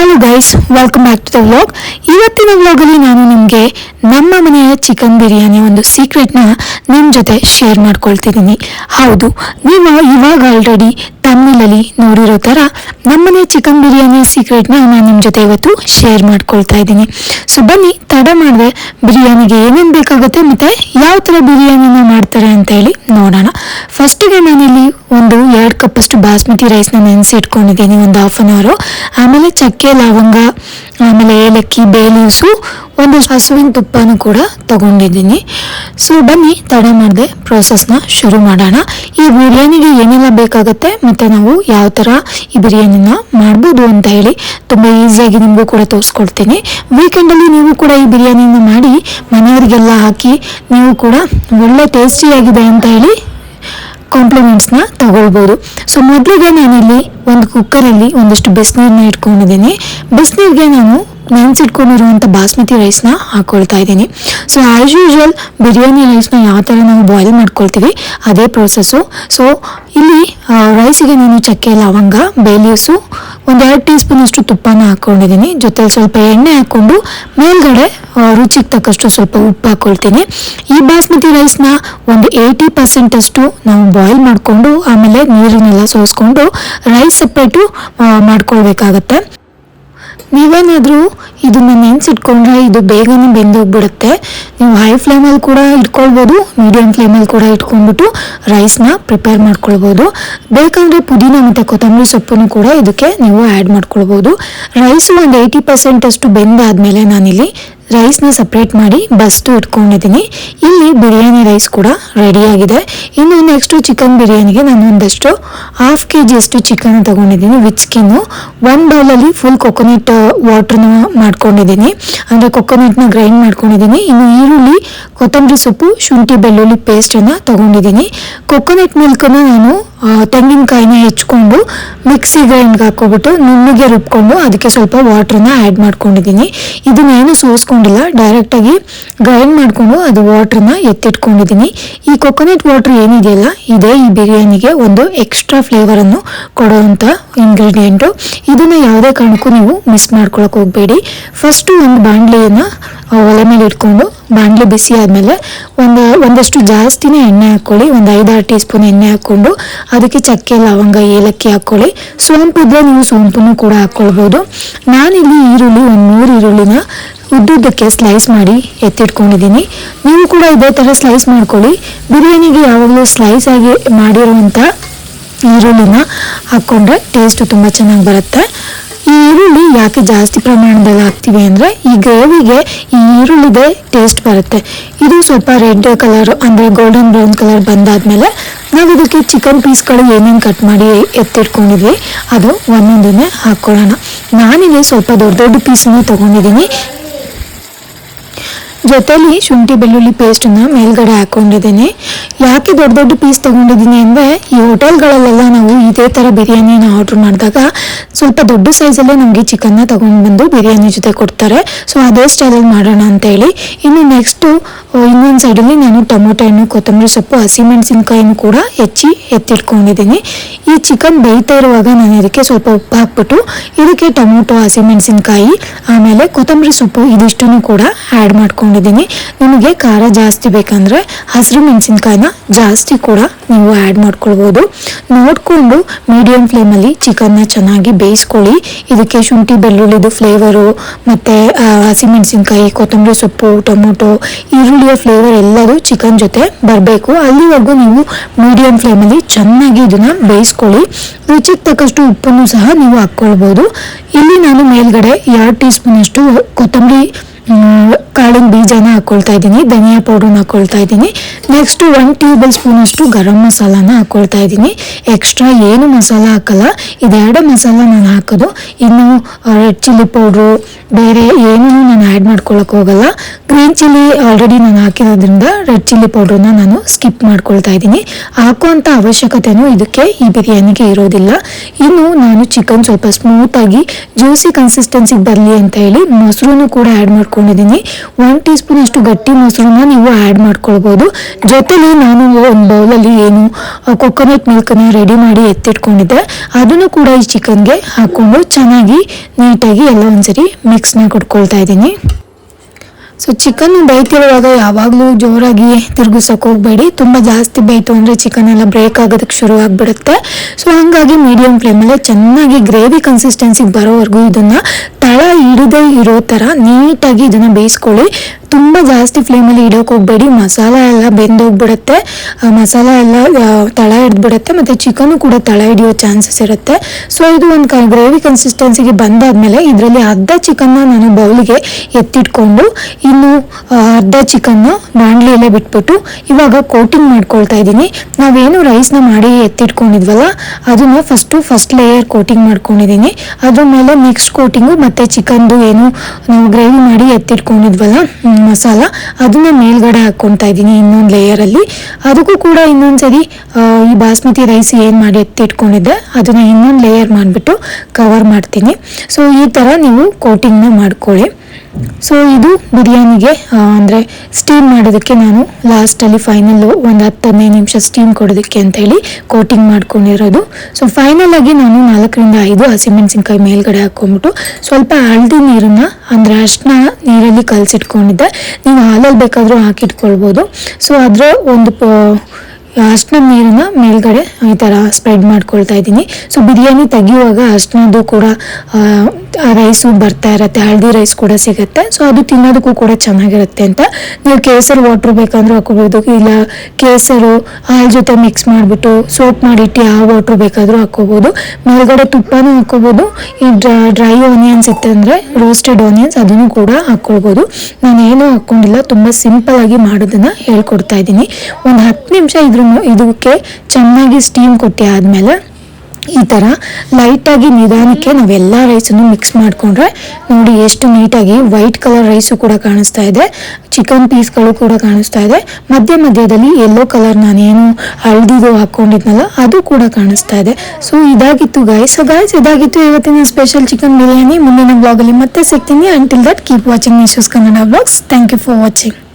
Hello guys welcome back to the vlog ಇವತ್ತಿನ ವ್ಲಾಗಲ್ಲಿ ನಾನು ನಿಮಗೆ ನಮ್ಮ ಮನೆಯ ಚಿಕನ್ ಬಿರಿಯಾನಿ ಒಂದು ಸೀಕ್ರೆಟ್ನ ನಿಮ್ಮ ಜೊತೆ ಶೇರ್ ಮಾಡ್ಕೊಳ್ತಿದ್ದೀನಿ. ಹೌದು ನೀವು ಇವಾಗ ಆಲ್ರೆಡಿ ತಮಿಳಲ್ಲಿ ನೋಡಿರೋ ಥರ ನಮ್ಮನೆ ಚಿಕನ್ ಬಿರಿಯಾನಿ ಸೀಕ್ರೆಟ್ನ ನಾನು ನಿಮ್ಮ ಜೊತೆ ಇವತ್ತು ಶೇರ್ ಮಾಡ್ಕೊಳ್ತಾ ಇದ್ದೀನಿ. ಸೊ ಬನ್ನಿ, ತಡ ಮಾಡಿದೆ ಬಿರಿಯಾನಿಗೆ ಏನೇನು ಬೇಕಾಗುತ್ತೆ ಮತ್ತು ಯಾವ ಥರ ಬಿರಿಯಾನಿನ ಮಾಡ್ತಾರೆ ಅಂತ ಹೇಳಿ ನೋಡೋಣ ಫಸ್ಟಿಗೆ ನಾನಿಲ್ಲಿ ಒಂದು ಎರಡು ಕಪ್ಪಷ್ಟು ಬಾಸ್ಮತಿ ರೈಸ್ನ ನೆನೆಸಿ ಇಟ್ಕೊಂಡಿದ್ದೀನಿ ಒಂದು ಹಾಫ್ ಅನ್ ಅವರು ಆಮೇಲೆ ಚಕ್ಕೆ, ಲವಂಗ, ಆಮೇಲೆ ಏಲಕ್ಕಿ ಬೇ ಲೀವ್ಸು ಒಂದು ಹಸುವಿನ ತುಪ್ಪನೂ ಕೂಡ ತಗೊಂಡಿದ್ದೀನಿ. ಸೊ ಬನ್ನಿ, ತಡೆ ಮಾಡದೆ ಪ್ರೋಸೆಸ್ನ ಶುರು ಮಾಡೋಣ. ಈ ಬಿರಿಯಾನಿಗೆ ಏನೆಲ್ಲ ಬೇಕಾಗುತ್ತೆ ಮತ್ತು ನಾವು ಯಾವ ಥರ ಈ ಬಿರಿಯಾನಿನ ಮಾಡ್ಬೋದು ಅಂತ ಹೇಳಿ ತುಂಬ ಈಸಿಯಾಗಿ ನಿಮಗೂ ಕೂಡ ತೋರಿಸ್ಕೊಡ್ತೀನಿ. ವೀಕೆಂಡಲ್ಲಿ ನೀವು ಕೂಡ ಈ ಬಿರಿಯಾನಿನ ಮಾಡಿ ಮನೆಯವರಿಗೆಲ್ಲ ಹಾಕಿ ನೀವು ಕೂಡ ಒಳ್ಳೆ ಟೇಸ್ಟಿಯಾಗಿದೆ ಅಂತ ಹೇಳಿ ಕಾಂಪ್ಲಿಮೆಂಟ್ಸ್ನ ತಗೊಳ್ಬೋದು. ಸೊ ಮೊದಲಿಗೆ ನಾನಿಲ್ಲಿ ಒಂದು ಕುಕ್ಕರಲ್ಲಿ ಒಂದಷ್ಟು ಬಿಸಿನೀರನ್ನ ಇಟ್ಕೊಂಡಿದ್ದೀನಿ. ಬಿಸಿನೀರಿಗೆ ನಾನು ನೆನೆಸಿಟ್ಕೊಂಡಿರುವಂಥ ಬಾಸ್ಮತಿ ರೈಸ್ನ ಹಾಕ್ಕೊಳ್ತಾ ಇದ್ದೀನಿ. ಸೊ ಆ್ಯಸ್ ಯೂಶ್ವಲ್ ಬಿರಿಯಾನಿ ರೈಸ್ನ ಯಾವ ಥರ ನಾವು ಬಾಯ್ಲ್ ಮಾಡ್ಕೊಳ್ತೀವಿ, ಅದೇ ಪ್ರೊಸೆಸ್ಸು ಸೊ ಇಲ್ಲಿ ರೈಸಿಗೆ ನಾನು ಚಕ್ಕೆ, ಲವಂಗ ಬೇಲಿಯಸು ಒಂದೆರಡು ಟೀ ಸ್ಪೂನಷ್ಟು ತುಪ್ಪನ ಹಾಕ್ಕೊಂಡಿದ್ದೀನಿ ಜೊತೆಲಿ ಸ್ವಲ್ಪ ಎಣ್ಣೆ ಹಾಕ್ಕೊಂಡು ಮೇಲ್ಗಡೆ ರುಚಿಗೆ ತಕ್ಕಷ್ಟು ಸ್ವಲ್ಪ ಉಪ್ಪು ಹಾಕ್ಕೊಳ್ತೀನಿ ಈ ಬಾಸ್ಮತಿ ರೈಸ್ನ ಒಂದು ಏಯ್ಟಿ ಪರ್ಸೆಂಟಷ್ಟು ನಾವು ಬಾಯ್ಲ್ ಮಾಡಿಕೊಂಡು, ಆಮೇಲೆ ನೀರನ್ನೆಲ್ಲ ಸೋಸ್ಕೊಂಡು ರೈಸ್ ಸಪ್ರೇಟು ಮಾಡ್ಕೊಳ್ಬೇಕಾಗತ್ತೆ. ನೀವೇನಾದರೂ ಇದನ್ನು ನೆನೆಸಿಟ್ಕೊಂಡ್ರೆ ಇದು ಬೇಗನೆ ಬೆಂದೋಗ್ಬಿಡುತ್ತೆ. ನೀವು ಹೈ ಫ್ಲೇಮಲ್ಲಿ ಕೂಡ ಇಟ್ಕೊಳ್ಬೋದು ಮೀಡಿಯಮ್ ಫ್ಲೇಮಲ್ಲಿ ಕೂಡ ಇಟ್ಕೊಂಡ್ಬಿಟ್ಟು ರೈಸ್ನ ಪ್ರಿಪೇರ್ ಮಾಡ್ಕೊಳ್ಬೋದು. ಬೇಕಂದರೆ ಪುದೀನ ಮತ್ತು ಕೊತ್ತಂಬರಿ ಸೊಪ್ಪನ್ನು ಕೂಡ ಇದಕ್ಕೆ ನೀವು ಆ್ಯಡ್ ಮಾಡ್ಕೊಳ್ಬೋದು. ರೈಸು ಒಂದು ಏಯ್ಟಿ ಪರ್ಸೆಂಟಷ್ಟು ಬೆಂದಾದಮೇಲೆ ನಾನಿಲ್ಲಿ ರೈಸ್ನ ಸಪ್ರೇಟ್ ಮಾಡಿ ಬಸ್ತು ಇಟ್ಕೊಂಡಿದ್ದೀನಿ. ಇಲ್ಲಿ ಬಿರಿಯಾನಿ ರೈಸ್ ಕೂಡ ರೆಡಿಯಾಗಿದೆ ಇನ್ನು ನೆಕ್ಸ್ಟು ಚಿಕನ್ ಬಿರಿಯಾನಿಗೆ ನಾನು ಒಂದಷ್ಟು ಹಾಫ್ ಕೆ ಜಿಯಷ್ಟು ಚಿಕನ್ ತಗೊಂಡಿದ್ದೀನಿ ವಿಚ್ಕಿನ್ನು ಸ್ಕಿನ್ನು ಒನ್ ಬೌಲಲ್ಲಿ ಫುಲ್ ಕೊಕೊನಟ್ ವಾಟ್ರನ್ನ ಮಾಡ್ಕೊಂಡಿದ್ದೀನಿ. ಅಂದರೆ ಕೊಕೊನಟ್ನ ಗ್ರೈಂಡ್ ಮಾಡ್ಕೊಂಡಿದ್ದೀನಿ. ಇನ್ನು ಈರುಳ್ಳಿ, ಕೊತ್ತಂಬರಿ ಸೊಪ್ಪು, ಶುಂಠಿ, ಬೆಳ್ಳುಳ್ಳಿ ಪೇಸ್ಟನ್ನು ತಗೊಂಡಿದ್ದೀನಿ. ಕೊಕೊನಟ್ ಮಿಲ್ಕನ್ನು ನಾನು ತೆಂಗಿನಕಾಯಿನ ಹೆಚ್ಕೊಂಡು ಮಿಕ್ಸಿ ಗ್ರೈಂಡ್ಗೆ ಹಾಕ್ಕೊಬಿಟ್ಟು ನುಣ್ಣಗೆ ರುಬ್ಕೊಂಡು ಅದಕ್ಕೆ ಸ್ವಲ್ಪ ವಾಟ್ರನ್ನ ಆ್ಯಡ್ ಮಾಡ್ಕೊಂಡಿದ್ದೀನಿ. ಇದನ್ನೇನು ಸೋಸ್ಕೊಂಡಿಲ್ಲ ಡೈರೆಕ್ಟಾಗಿ ಗ್ರೈಂಡ್ ಮಾಡಿಕೊಂಡು ಅದು ವಾಟ್ರನ್ನ ಎತ್ತಿಟ್ಕೊಂಡಿದ್ದೀನಿ ಈ ಕೊಕೊನಟ್ ವಾಟ್ರ್ ಏನಿದೆಯಲ್ಲ ಇದೇ ಈ ಬಿರಿಯಾನಿಗೆ ಒಂದು ಎಕ್ಸ್ಟ್ರಾ ಫ್ಲೇವರನ್ನು ಕೊಡುವಂಥ ಇಂಗ್ರೀಡಿಯೆಂಟು ಇದನ್ನು ಯಾವುದೇ ಕಾರಣಕ್ಕೂ ನೀವು ಮಿಸ್ ಮಾಡ್ಕೊಳಕ್ಕೆ ಹೋಗಬೇಡಿ. ಫಸ್ಟು ಒಂದು ಬಾಣಲೆಯನ್ನು ಒಲೆ ಮೇಲೆ ಇಟ್ಕೊಂಡು ಬಾಣಲೆ ಬಿಸಿ ಆದಮೇಲೆ ಒಂದು ಒಂದಷ್ಟು ಜಾಸ್ತಿನೇ ಎಣ್ಣೆ ಹಾಕ್ಕೊಳ್ಳಿ, ಒಂದು ಐದಾರು ಟೀ ಸ್ಪೂನ್ ಎಣ್ಣೆ ಹಾಕ್ಕೊಂಡು ಅದಕ್ಕೆ ಚಕ್ಕೆ, ಲವಂಗ, ಏಲಕ್ಕಿ ಹಾಕ್ಕೊಳ್ಳಿ. ಸೋಂಪು ಇದ್ದರೆ ನೀವು ಸೋಂಪನ್ನು ಕೂಡ ಹಾಕ್ಕೊಳ್ಬೋದು. ನಾನಿಲ್ಲಿ ಈರುಳ್ಳಿ, ಒಂದು ಮೂರು ಈರುಳ್ಳಿನ ಉದ್ದುದ್ದಕ್ಕೆ ಸ್ಲೈಸ್ ಮಾಡಿ ಎತ್ತಿಟ್ಕೊಂಡಿದ್ದೀನಿ. ನೀವು ಕೂಡ ಇದೇ ಥರ ಸ್ಲೈಸ್ ಮಾಡ್ಕೊಳ್ಳಿ. ಬಿರಿಯಾನಿಗೆ ಯಾವಾಗಲೂ ಸ್ಲೈಸ್ ಆಗಿ ಮಾಡಿರುವಂಥ ಈರುಳ್ಳಿನ ಹಾಕ್ಕೊಂಡ್ರೆ ಟೇಸ್ಟು ತುಂಬ ಚೆನ್ನಾಗಿ ಬರುತ್ತೆ. ಈ ಈರುಳ್ಳಿ ಯಾಕೆ ಜಾಸ್ತಿ ಪ್ರಮಾಣದಲ್ಲಿ ಹಾಕ್ತೀವಿ ಅಂದರೆ ಈ ಗ್ರೇವಿಗೆ ಈ ಈರುಳ್ಳಿದೆ ಟೇಸ್ಟ್ ಬರುತ್ತೆ. ಇದು ಸ್ವಲ್ಪ ರೆಡ್ ಕಲರ್ ಅಂದರೆ ಗೋಲ್ಡನ್ ಬ್ರೌನ್ ಕಲರ್ ಬಂದಾದ್ಮೇಲೆ ನಾವು ಇದಕ್ಕೆ ಚಿಕನ್ ಪೀಸ್ಗಳು ಏನೇನು ಕಟ್ ಮಾಡಿ ಎತ್ತಿಟ್ಕೊಂಡಿದ್ವಿ, ಅದು ಒಂದೊಂದನ್ನೇ ಹಾಕ್ಕೊಳ್ಳೋಣ ನಾನಿಲ್ಲಿ ಸ್ವಲ್ಪ ದೊಡ್ಡ ದೊಡ್ಡ ಪೀಸನ್ನು ತೊಗೊಂಡಿದ್ದೀನಿ. ಜೊತೆಲಿ ಶುಂಠಿ, ಬೆಳ್ಳುಳ್ಳಿ ಪೇಸ್ಟನ್ನ ಮೇಲ್ಗಡೆ ಹಾಕೊಂಡಿದ್ದೀನಿ. ಯಾಕೆ ದೊಡ್ಡ ದೊಡ್ಡ ಪೀಸ್ ತೊಗೊಂಡಿದ್ದೀನಿ ಅಂದರೆ, ಈ ಹೋಟೆಲ್ಗಳಲ್ಲೆಲ್ಲ ನಾವು ಇದೇ ಥರ ಬಿರಿಯಾನಿನ ಆರ್ಡ್ರ್ ಮಾಡಿದಾಗ ಸ್ವಲ್ಪ ದೊಡ್ಡ ಸೈಜಲ್ಲೇ ನಮಗೆ ಚಿಕನ್ನ ತೊಗೊಂಡು ಬಂದು ಬಿರಿಯಾನಿ ಜೊತೆ ಕೊಡ್ತಾರೆ. ಸೊ ಅದೇ ಸ್ಟೈಲಲ್ಲಿ ಮಾಡೋಣ ಅಂತ ಹೇಳಿ. ಇನ್ನು ನೆಕ್ಸ್ಟು ಇನ್ನೊಂದು ಸೈಡಲ್ಲಿ ನಾನು ಟೊಮೊಟೊ ಹಣ್ಣು, ಕೊತ್ತಂಬರಿ ಸೊಪ್ಪು ಹಸಿಮೆಣಸಿನ್ಕಾಯಿನೂ ಕೂಡ ಹೆಚ್ಚಿ ಎತ್ತಿಟ್ಕೊಂಡಿದ್ದೀನಿ. ಈ ಚಿಕನ್ ಬೇಯ್ತಾ ಇರುವಾಗ ನಾನು ಇದಕ್ಕೆ ಸ್ವಲ್ಪ ಉಪ್ಪು ಹಾಕ್ಬಿಟ್ಟು, ಇದಕ್ಕೆ ಟೊಮೊಟೊ ಹಸಿಮೆಣಸಿನ್ಕಾಯಿ ಆಮೇಲೆ ಕೊತ್ತಂಬರಿ ಸೊಪ್ಪು, ಇದಿಷ್ಟನ್ನು ಕೂಡ ಆ್ಯಡ್ ಮಾಡ್ಕೊಂಡಿದ್ದೀನಿ. ನಿಮಗೆ ಖಾರ ಜಾಸ್ತಿ ಬೇಕಂದರೆ ಹಸಿರು ಮೆಣಸಿನ್ಕಾಯಿನ ಜಾಸ್ತಿ ಕೂಡ ನೀವು ಆ್ಯಡ್ ಮಾಡ್ಕೊಳ್ಬೋದು. ನೋಡಿಕೊಂಡು ಮೀಡಿಯಂ ಫ್ಲೇಮಲ್ಲಿ ಚಿಕನ್ನ ಚೆನ್ನಾಗಿ ಬೇಯಿಸ್ಕೊಳ್ಳಿ. ಇದಕ್ಕೆ ಶುಂಠಿ, ಬೆಳ್ಳುಳ್ಳಿದು ಫ್ಲೇವರು ಮತ್ತು ಹಸಿಮೆಣಸಿನ್ಕಾಯಿ ಕೊತ್ತಂಬರಿ ಸೊಪ್ಪು, ಟೊಮೊಟೊ, ಈರುಳ್ಳಿಯ ಫ್ಲೇವರ್ ಎಲ್ಲರೂ ಚಿಕನ್ ಜೊತೆ ಬರಬೇಕು. ಅಲ್ಲಿವರೆಗೂ ನೀವು ಮೀಡಿಯಂ ಫ್ಲೇಮಲ್ಲಿ ಚೆನ್ನಾಗಿ ಇದನ್ನು ಬೇಯಿಸ್ಕೊಳ್ಳಿ. ರುಚಿಗೆ ತಕ್ಕಷ್ಟು ಉಪ್ಪನ್ನು ಸಹ ನೀವು ಹಾಕ್ಕೊಳ್ಬೋದು. ಇಲ್ಲಿ ನಾನು ಮೇಲ್ಗಡೆ ಎರಡು ಟೀ ಸ್ಪೂನಷ್ಟು ಕೊತ್ತಂಬರಿ ಕಾಳಿನ ಬೀಜನ ಹಾಕ್ಕೊಳ್ತಾ ಇದ್ದೀನಿ, ಧನಿಯಾ ಪೌಡ್ರನ್ನ ಹಾಕೊಳ್ತಾ ಇದ್ದೀನಿ. ನೆಕ್ಸ್ಟ್ ಒನ್ ಟೇಬಲ್ ಸ್ಪೂನಷ್ಟು ಗರಂ ಮಸಾಲಾನ ಹಾಕ್ಕೊಳ್ತಾ ಇದ್ದೀನಿ. ಎಕ್ಸ್ಟ್ರಾ ಏನು ಮಸಾಲ ಹಾಕಲ್ಲ, ಇದೆರಡು ಮಸಾಲ ನಾನು ಹಾಕೋದು. ಇನ್ನು ರೆಡ್ ಚಿಲ್ಲಿ ಪೌಡ್ರು ಬೇರೆ ಏನೂ ನಾನು ಆ್ಯಡ್ ಮಾಡ್ಕೊಳಕ್ಕೆ ಹೋಗಲ್ಲ. ಗ್ರೀನ್ ಚಿಲ್ಲಿ ಆಲ್ರೆಡಿ ನಾನು ಹಾಕಿರೋದ್ರಿಂದ ರೆಡ್ ಚಿಲ್ಲಿ ಪೌಡ್ರನ್ನ ನಾನು ಸ್ಕಿಪ್ ಮಾಡ್ಕೊಳ್ತಾ ಇದ್ದೀನಿ. ಹಾಕುವಂಥ ಅವಶ್ಯಕತೆನೂ ಇದಕ್ಕೆ ಈ ಬಿರಿಯಾನಿಗೆ ಇರೋದಿಲ್ಲ. ಇನ್ನು ನಾನು ಚಿಕನ್ ಸ್ವಲ್ಪ ಸ್ಮೂತಾಗಿ ಜ್ಯೂಸಿ ಕನ್ಸಿಸ್ಟೆನ್ಸಿಗೆ ಬರಲಿ ಅಂತ ಹೇಳಿ ಮೊಸರು ಕೂಡ ಆ್ಯಡ್ ಮಾಡ್ಕೊಂಡು ಮಾಡ್ಕೊಂಡಿದ್ದೀನಿ. ಒನ್ ಟೀ ಸ್ಪೂನ್ ಗಟ್ಟಿ ಮೊಸರನ್ನ ನೀವು ಆ್ಯಡ್ ಮಾಡ್ಕೊಳ್ಬೋದು. ಜೊತೆಲಿ ನಾನು ಒಂದು ಬೌಲಲ್ಲಿ ಏನು ಕೊಕೊನಟ್ ಮಿಲ್ಕನ್ನು ರೆಡಿ ಮಾಡಿ ಎತ್ತಿಟ್ಕೊಂಡಿದ್ದೆ. ಅದನ್ನು ಕೂಡ ಈ ಚಿಕನ್ಗೆ ಹಾಕ್ಕೊಂಡು ಚೆನ್ನಾಗಿ ನೀಟಾಗಿ ಎಲ್ಲ ಒಂದ್ಸರಿ ಮಿಕ್ಸ್ನ ಕೊಟ್ಕೊಳ್ತಾ ಇದ್ದೀನಿ. ಸೊ ಚಿಕನ್ ಬೇಯ್ತಿರುವಾಗ ಯಾವಾಗಲೂ ಜೋರಾಗಿ ತಿರುಗಿಸೋಕೆ ಹೋಗಬೇಡಿ. ತುಂಬ ಜಾಸ್ತಿ ಬೇಯ್ತು ಅಂದರೆ ಚಿಕನ್ ಎಲ್ಲ ಬ್ರೇಕ್ ಆಗೋದಕ್ಕೆ ಶುರು ಆಗಿಬಿಡುತ್ತೆ. ಸೊ ಹಂಗಾಗಿ ಮೀಡಿಯಂ ಫ್ಲೇಮಲ್ಲೇ ಚೆನ್ನಾಗಿ ಗ್ರೇವಿ ಕನ್ಸಿಸ್ಟೆನ್ಸಿಗೆ ಬರೋವರೆಗೂ ಇದನ್ನು ತಳ ಹಿಡದೇ ಇರೋ ಥರ ನೀಟಾಗಿ ಇದನ್ನು ಬೇಯಿಸ್ಕೊಳ್ಳಿ. ತುಂಬ ಜಾಸ್ತಿ ಫ್ಲೇಮಲ್ಲಿ ಇಡೋಕೆ ಹೋಗಬೇಡಿ. ಮಸಾಲ ಎಲ್ಲ ಬೆಂದೋಗ್ಬಿಡುತ್ತೆ. ಮಸಾಲ ಎಲ್ಲ ತಳ ಹಿಡ್ದುಬಿಡುತ್ತೆ. ಮತ್ತು ಚಿಕನು ಕೂಡ ತಳ ಹಿಡಿಯೋ ಚಾನ್ಸಸ್ ಇರುತ್ತೆ. ಸೊ ಇದು ಒಂದು ಕ ಗ್ರೇವಿ ಕನ್ಸಿಸ್ಟೆನ್ಸಿಗೆ ಬಂದಾದಮೇಲೆ ಇದರಲ್ಲಿ ಅರ್ಧ ಚಿಕನ್ನ ನಾನು ಬೌಲಿಗೆ ಎತ್ತಿಟ್ಕೊಂಡು, ಇನ್ನು ಅರ್ಧ ಚಿಕನ್ನ ಬಾಣಲಿಯಲ್ಲೇ ಬಿಟ್ಬಿಟ್ಟು, ಇವಾಗ ಕೋಟಿಂಗ್ ಮಾಡ್ಕೊಳ್ತಾ ಇದ್ದೀನಿ. ನಾವೇನು ರೈಸ್ನ ಮಾಡಿ ಎತ್ತಿಟ್ಕೊಂಡಿದ್ವಲ್ಲ, ಅದನ್ನು ಫಸ್ಟು ಫಸ್ಟ್ ಲೇಯರ್ ಕೋಟಿಂಗ್ ಮಾಡ್ಕೊಂಡಿದ್ದೀನಿ. ಅದ್ರ ಮೇಲೆ ಮಿಕ್ಸ್ ಕೋಟಿಂಗು ಮತ್ತು ಚಿಕನ್ದು ಏನು ನಾವು ಗ್ರೇವಿ ಮಾಡಿ ಎತ್ತಿಟ್ಕೊಂಡಿದ್ವಲ್ಲ ಹ್ಮ್, ಮಸಾಲ ಅದನ್ನ ಮೇಲ್ಗಡೆ ಹಾಕ್ಕೊತಾ ಇದ್ದೀನಿ ಇನ್ನೊಂದು ಲೇಯರಲ್ಲಿ ಅದಕ್ಕೂ ಕೂಡ ಇನ್ನೊಂದ್ಸರಿ ಸರಿ ಈ ಬಾಸ್ಮತಿ ರೈಸ್ ಏನು ಮಾಡಿ ಎತ್ತಿಟ್ಕೊಂಡಿದ್ದೆ ಅದನ್ನ ಇನ್ನೊಂದು ಲೇಯರ್ ಮಾಡಿಬಿಟ್ಟು ಕವರ್ ಮಾಡ್ತೀನಿ. ಸೊ ಈ ಥರ ನೀವು ಕೋಟಿಂಗ್ನ ಮಾಡ್ಕೊಳ್ಳಿ. ಸೊ ಇದು ಬಿರಿಯಾನಿಗೆ ಅಂದರೆ ಸ್ಟೀಮ್ ಮಾಡೋದಕ್ಕೆ ನಾನು ಲಾಸ್ಟಲ್ಲಿ ಫೈನಲ್ ಒಂದು ಹತ್ತು ಹದಿನೈದು ನಿಮಿಷ ಸ್ಟೀಮ್ ಕೊಡೋದಕ್ಕೆ ಅಂತೇಳಿ ಕೋಟಿಂಗ್ ಮಾಡ್ಕೊಂಡಿರೋದು. ಸೊ ಫೈನಲ್ ಆಗಿ ನಾನು ನಾಲ್ಕರಿಂದ ಐದು ಹಸಿಮೆಣಸಿನ್ಕಾಯಿ ಮೇಲ್ಗಡೆ ಹಾಕ್ಕೊಂಬಿಟ್ಟು ಸ್ವಲ್ಪ ಹಳದಿ ನೀರನ್ನ, ಅಂದರೆ ಅಷ್ಟನ್ನ ನೀರಲ್ಲಿ ಕಲಸಿಟ್ಕೊಂಡಿದ್ದೆ. ನೀವು ಹಾಲಲ್ಲಿ ಬೇಕಾದರೂ ಹಾಕಿಟ್ಕೊಳ್ಬೋದು. ಸೊ ಅದರ ಒಂದು ಅರ್ಶಿನ ನೀರನ್ನ ಮೇಲ್ಗಡೆ ಈ ಥರ ಸ್ಪ್ರೆಡ್ ಮಾಡ್ಕೊಳ್ತಾ ಇದ್ದೀನಿ. ಸೊ ಬಿರಿಯಾನಿ ತೆಗಿಯುವಾಗ ಅರ್ಶಿನದ್ದು ಕೂಡ ರೈಸು ಬರ್ತಾ ಇರುತ್ತೆ, ಹಳದಿ ರೈಸ್ ಕೂಡ ಸಿಗುತ್ತೆ. ಸೊ ಅದು ತಿನ್ನೋದಕ್ಕೂ ಕೂಡ ಚೆನ್ನಾಗಿರುತ್ತೆ ಅಂತ. ನೀವು ಕೇಸರಿ ವಾಟ್ರ್ ಬೇಕಂದ್ರೂ ಹಾಕೋಬೋದು ಇಲ್ಲ ಕೇಸರು ಹಾಲು ಜೊತೆ ಮಿಕ್ಸ್ ಮಾಡಿಬಿಟ್ಟು ಸೋಪ್ ಮಾಡಿಟ್ಟು ಯಾವ ವಾಟ್ರ್ ಬೇಕಾದರೂ ಹಾಕೋಬೋದು ಮೇಲ್ಗಡೆ ತುಪ್ಪನೂ ಹಾಕೋಬೋದು ಈ ಡ್ರೈ ಆನಿಯನ್ಸ್ ಇತ್ತಂದ್ರೆ ರೋಸ್ಟೆಡ್ ಆನಿಯನ್ಸ್ ಅದನ್ನು ಕೂಡ ಹಾಕ್ಕೊಳ್ಬೋದು. ನಾನು ಏನೂ ಹಾಕ್ಕೊಂಡಿಲ್ಲ, ತುಂಬ ಸಿಂಪಲ್ ಆಗಿ ಮಾಡೋದನ್ನು ಹೇಳ್ಕೊಡ್ತಾ ಇದ್ದೀನಿ. ಒಂದು ಹತ್ತು ನಿಮಿಷ ಇದ್ರ ಮ- ಇದಕ್ಕೆ ಚೆನ್ನಾಗಿ ಸ್ಟೀಮ್ ಕೊಟ್ಟಿ ಆದಮೇಲೆ ಈ ಥರ ಲೈಟಾಗಿ ನಿಧಾನಕ್ಕೆ ನಾವೆಲ್ಲ ರೈಸನ್ನು ಮಿಕ್ಸ್ ಮಾಡಿಕೊಂಡ್ರೆ ನೋಡಿ ಎಷ್ಟು ನೀಟಾಗಿ ವೈಟ್ ಕಲರ್ ರೈಸು ಕೂಡ ಕಾಣಿಸ್ತಾ ಇದೆ. ಚಿಕನ್ ಪೀಸ್ಗಳು ಕೂಡ ಕಾಣಿಸ್ತಾ ಇದೆ. ಮಧ್ಯ ಮಧ್ಯದಲ್ಲಿ ಯೆಲ್ಲೋ ಕಲರ್ ನಾನೇನು ಹಳದಿದು ಹಾಕ್ಕೊಂಡಿದ್ನಲ್ಲ ಅದು ಕೂಡ ಕಾಣಿಸ್ತಾ ಇದೆ. ಸೊ ಇದಾಗಿತ್ತು ಗಾಯ್ಸ್ ಸೊ ಗಾಯ್ಸ್ ಇದಾಗಿತ್ತು ಇವತ್ತಿನ ಸ್ಪೆಷಲ್ ಚಿಕನ್ ಬಿರಿಯಾನಿ. ಮುಂದಿನ ಬ್ಲಾಗಲ್ಲಿ ಮತ್ತೆ ಸಿಗ್ತೀನಿ. Until that keep watching news Kannada blogs thank you for watching